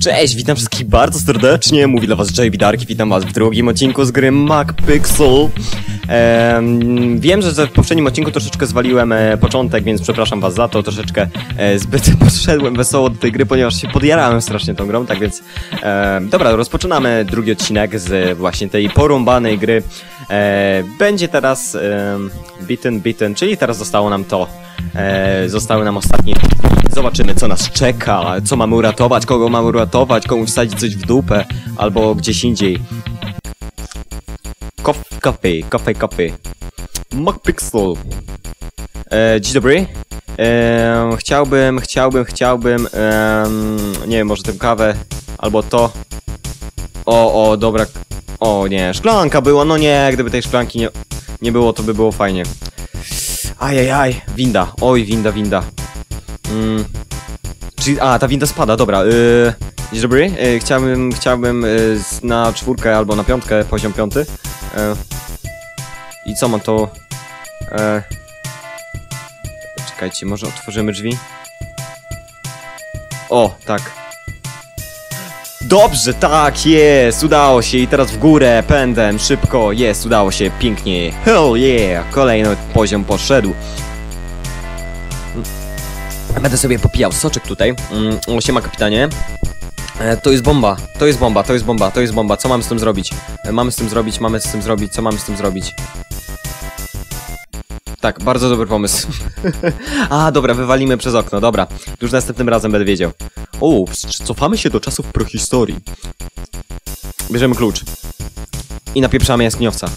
Cześć, witam wszystkich bardzo serdecznie, mówi dla was JB Darki, witam was w drugim odcinku z gry MacPixel. Ehm, wiem, że w poprzednim odcinku troszeczkę zwaliłem e, początek, więc przepraszam was za to, troszeczkę e, zbyt podszedłem wesoło do tej gry, ponieważ się podjarałem strasznie tą grą, tak więc... E, dobra, rozpoczynamy drugi odcinek z właśnie tej porąbanej gry. E, będzie teraz e, Bitten Bitten, czyli teraz zostało nam to. E, zostały nam ostatnie. Zobaczymy, co nas czeka, co mamy uratować, kogo mamy uratować, komu wsadzić coś w dupę, albo gdzieś indziej. Kof, coffee, coffee, coffee. MacPixel. E, dzień dobry. E, chciałbym, chciałbym, chciałbym, em, nie wiem, może tę kawę, albo to. O, o, dobra. O nie, szklanka była, no nie, gdyby tej szklanki nie, nie było, to by było fajnie. Ajajaj, winda, oj, winda, winda. Mm. Czyli, a, ta winda spada, dobra. Yy, dzień dobry, yy, chciałbym, chciałbym yy, na czwórkę albo na piątkę, poziom piąty. Yy. I co mam to? Yy. Czekajcie, może otworzymy drzwi? O, tak. Dobrze, tak, jest, udało się i teraz w górę, pędem, szybko, jest, udało się, pięknie, hell yeah, kolejny poziom poszedł. Będę sobie popijał soczek tutaj, mm, siema kapitanie. E, to jest bomba, to jest bomba, to jest bomba, to jest bomba, co mamy z tym zrobić? E, mamy z tym zrobić, mamy z tym zrobić, co mamy z tym zrobić? Tak, bardzo dobry pomysł. A, dobra, wywalimy przez okno, dobra. Już następnym razem będę wiedział. O, cofamy się do czasów prohistorii. Bierzemy klucz. I napieprzamy jaskiniowca.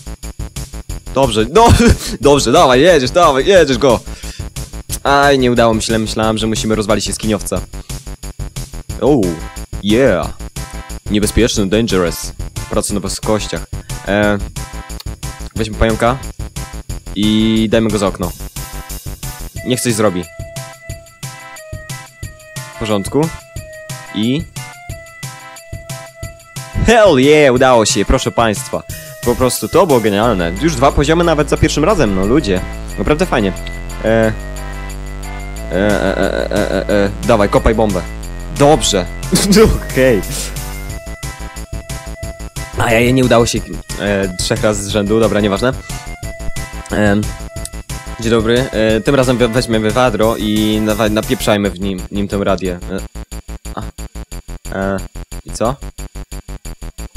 Dobrze, no, dobrze, dawaj, jedziesz, dawaj, jedziesz go. Aj, nie udało mi się, myślałem, że musimy rozwalić jaskiniowca. O, yeah. Niebezpieczny, dangerous. Praca na wysokościach. E, weźmy pająka i dajmy go za okno. Niech coś zrobi. W porządku. I... Hell yeah, udało się, proszę państwa. Po prostu to było genialne. Już dwa poziomy nawet za pierwszym razem, no ludzie. Naprawdę fajnie. E... E, e, e, e, e, e. Dawaj, kopaj bombę. Dobrze. Okej. A ja jej nie udało się e, trzech razy z rzędu, dobra, nieważne. E, dzień dobry. E, tym razem we- weźmiemy wadro i napieprzajmy w nim, nim tę radię. E, I co?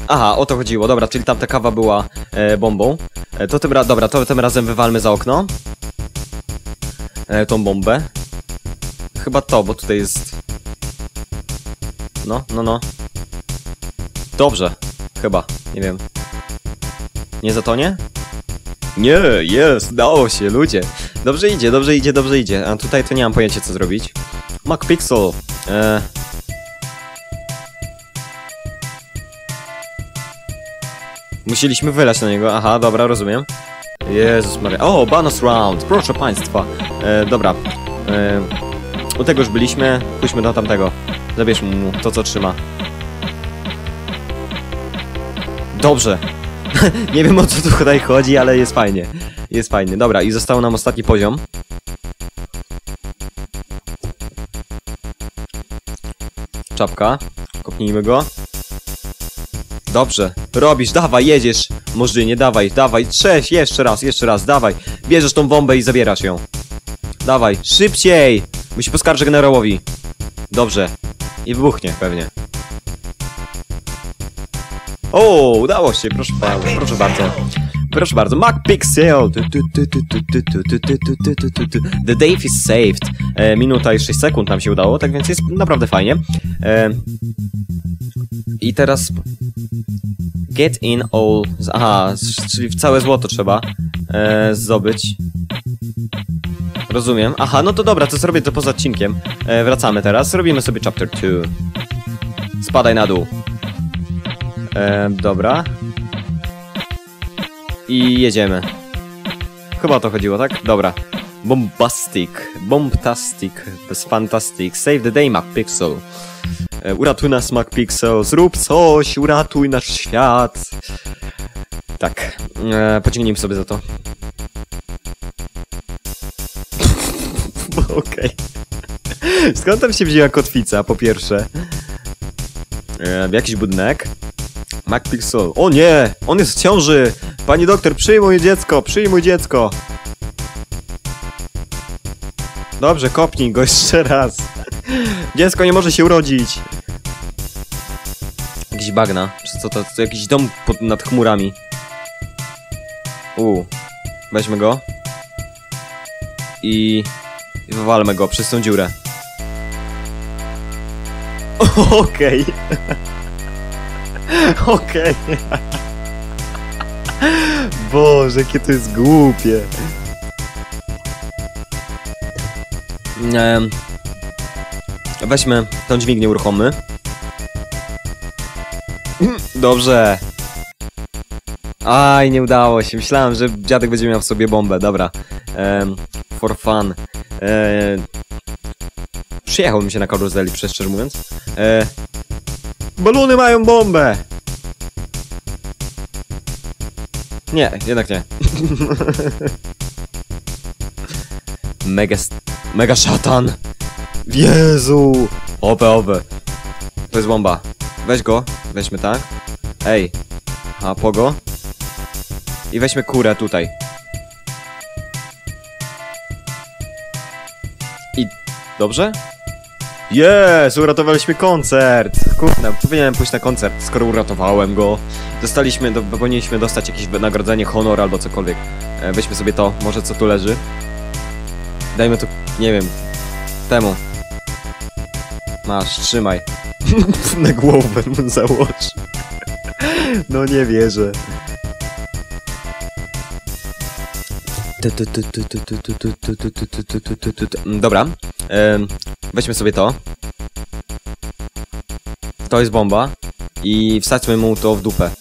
Aha, o to chodziło, dobra, czyli tamta kawa była e, bombą. E, to tym ra- dobra, to tym razem wywalmy za okno. E, tą bombę. Chyba to, bo tutaj jest... No, no, no. Dobrze. Chyba. Nie wiem. Nie zatonie? Nie, jest, dało się, ludzie. Dobrze idzie, dobrze idzie, dobrze idzie. A tutaj to nie mam pojęcia co zrobić. MacPixel. E... Musieliśmy wylać na niego. Aha, dobra, rozumiem. Jezus Maria. O, bonus round, proszę państwa. E, dobra. E, u tego już byliśmy. Pójdźmy do tamtego. Zabierzmy mu to, co trzyma. Dobrze. Nie wiem o co tu tutaj chodzi, ale jest fajnie. Jest fajnie. Dobra, i został nam ostatni poziom. Czapka. Kopnijmy go. Dobrze, robisz, dawaj, jedziesz. Może nie dawaj, dawaj, trzeź, jeszcze raz, jeszcze raz, dawaj. Bierzesz tą bombę i zabierasz ją. Dawaj, szybciej! Bo się poskarżę generałowi. Dobrze. I wybuchnie pewnie. O, udało się, proszę bardzo, proszę bardzo. Proszę bardzo, The Dave is saved. E, minuta i 6 sekund nam się udało, tak więc jest naprawdę fajnie. E, I teraz Get in all... Aha, czyli całe złoto trzeba e, zdobyć. Rozumiem. Aha, no to dobra, to zrobię to poza odcinkiem. E, wracamy teraz, robimy sobie chapter 2. Spadaj na dół. E, dobra. I jedziemy. Chyba o to chodziło, tak? Dobra. Bombastic, bombtastic, fantastic. Save the day, MacPixel. E, uratuj nas, MacPixel. Zrób coś, uratuj nasz świat. Tak. E, pociągnijmy sobie za to. Okej. Skąd tam się wzięła kotwica, po pierwsze? E, jakiś budynek. MacPixel. O nie! On jest w ciąży! Pani doktor, przyjmuj dziecko, przyjmuj dziecko! Dobrze, kopnij go jeszcze raz. Dziecko nie może się urodzić. Jakiś bagna. Czy co to? To jakiś dom pod, nad chmurami. U, Weźmy go. I... I wywalmy go przez tą dziurę. Okej. Okej. Boże, jakie to jest głupie. Em, weźmy tą dźwignię uruchommy. Dobrze. Aj, nie udało się. Myślałem, że dziadek będzie miał w sobie bombę. Dobra. Em, for fun. E, przyjechał mi się na karuzeli, szczerze mówiąc. E, balony mają bombę! Nie, jednak nie. mega, mega szatan! Jezu! Ope, ope. To jest bomba. Weź go, weźmy tak. Ej. A, pogo. I weźmy kurę tutaj. I... Dobrze? Jest! Uratowaliśmy koncert! Kurde, powinienem pójść na koncert, skoro uratowałem go. Dostaliśmy, do, powinniśmy dostać jakieś wynagrodzenie, honor albo cokolwiek. E, weźmy sobie to, może co tu leży. Dajmy tu, nie wiem, temu. Masz, trzymaj. na głowę mu. No nie wierzę. Dobra, weźmy sobie to. To jest bomba i wsadźmy mu to w dupę.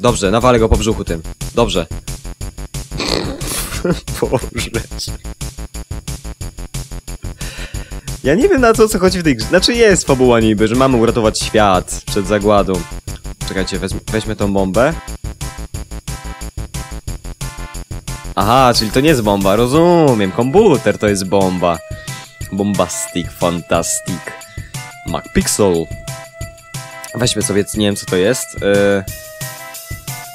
Dobrze, nawalę go po brzuchu tym. Dobrze. Boże. Ja nie wiem na co, co chodzi w tej grze. Znaczy jest fabuła niby, że mamy uratować świat przed zagładą. Czekajcie, wezm weźmy tą bombę. Aha, czyli to nie jest bomba, rozumiem. Komputer to jest bomba. Bombastic, fantastic. MacPixel. Weźmy sobie, nie wiem co to jest. Yy...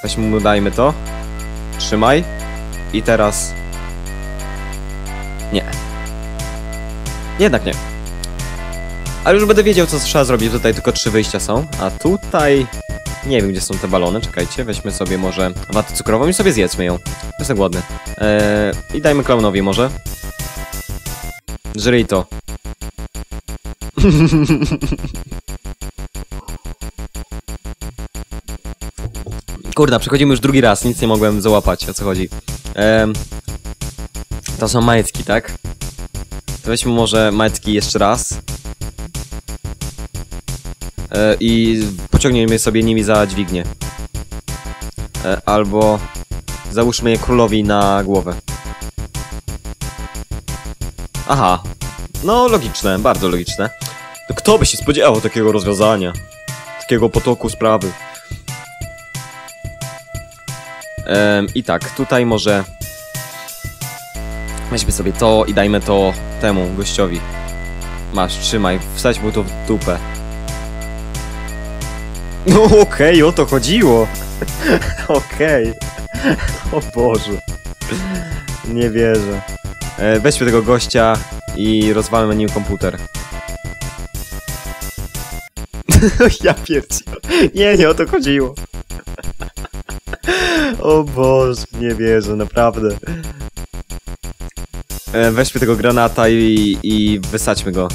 Weźmy mu, dajmy to. Trzymaj. I teraz... Nie. Jednak nie. Ale już będę wiedział, co trzeba zrobić. Tutaj tylko trzy wyjścia są. A tutaj... Nie wiem, gdzie są te balony. Czekajcie, weźmy sobie może watę cukrową i sobie zjedzmy ją. Jestem głodny. Eee, I dajmy klaunowi może. Żryj to. Kurda, przechodzimy już drugi raz, nic nie mogłem załapać, o co chodzi. Ehm, to są majtki, tak? Weźmy może majtki jeszcze raz. E, I pociągniemy sobie nimi za dźwignię. E, albo załóżmy je królowi na głowę. Aha. No, logiczne, bardzo logiczne. To kto by się spodziewał takiego rozwiązania? Takiego potoku sprawy. I tak, tutaj może... Weźmy sobie to i dajmy to temu gościowi. Masz, trzymaj, wsadź mu to w dupę. No okej, o to chodziło. Okej. O Boże. Nie wierzę. E, weźmy tego gościa i rozwalmy nim komputer. ja pierdzielę. Nie, nie o to chodziło. o Boże, nie wierzę, naprawdę. E, weźmy tego granata i, i wysadźmy go.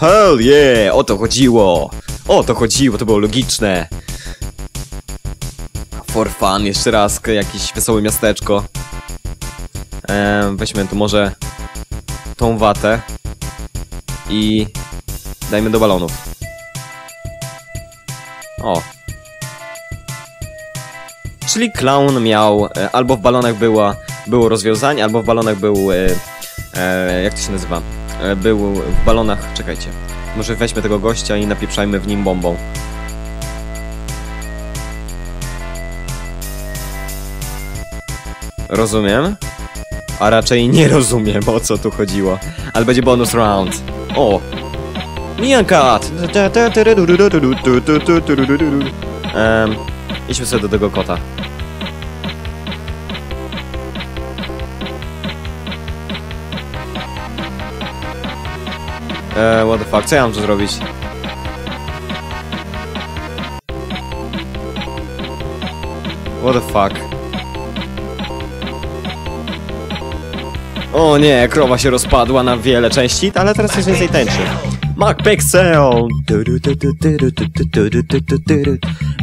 Hell yeah! O to chodziło! O to chodziło, to było logiczne. For fun, jeszcze raz jakieś wesołe miasteczko. Ehm, weźmy tu może tą watę i dajmy do balonów. O. Czyli clown miał, e, albo w balonach była, było rozwiązanie, albo w balonach był, e, e, jak to się nazywa? E, był w balonach, czekajcie. Może weźmy tego gościa i napieprzajmy w nim bombą. Rozumiem. A raczej nie rozumiem, o co tu chodziło. Ale będzie bonus round. O! Mian Cat! Um, idźmy sobie do tego kota. Eee, what the fuck, co ja mam tu zrobić? What the fuck? O nie, krowa się rozpadła na wiele części, ale teraz coś więcej tańczy. MacPixel!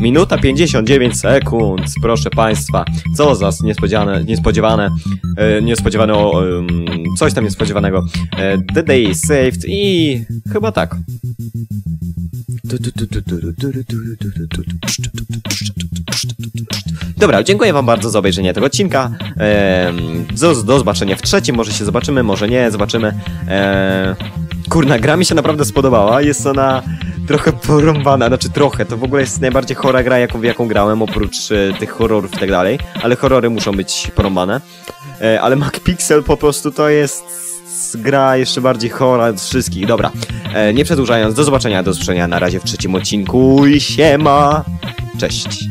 Minuta 59 sekund, proszę państwa. Co za niespodziane, niespodziewane, e, niespodziewane, o, coś tam niespodziewanego. E, the day is saved i chyba tak. Dobra, dziękuję wam bardzo za obejrzenie tego odcinka. Do, do zobaczenia w trzecim, może się zobaczymy, może nie, zobaczymy. Eee, kurna, gra mi się naprawdę spodobała, jest ona trochę porąbana, znaczy trochę, to w ogóle jest najbardziej chora gra, jaką, jaką grałem, oprócz e, tych horrorów i tak dalej, ale horrory muszą być porąbane. E, ale MacPixel po prostu to jest gra jeszcze bardziej chora z wszystkich. Dobra, e, nie przedłużając, do zobaczenia, do usłyszenia na razie w trzecim odcinku i siema! Cześć!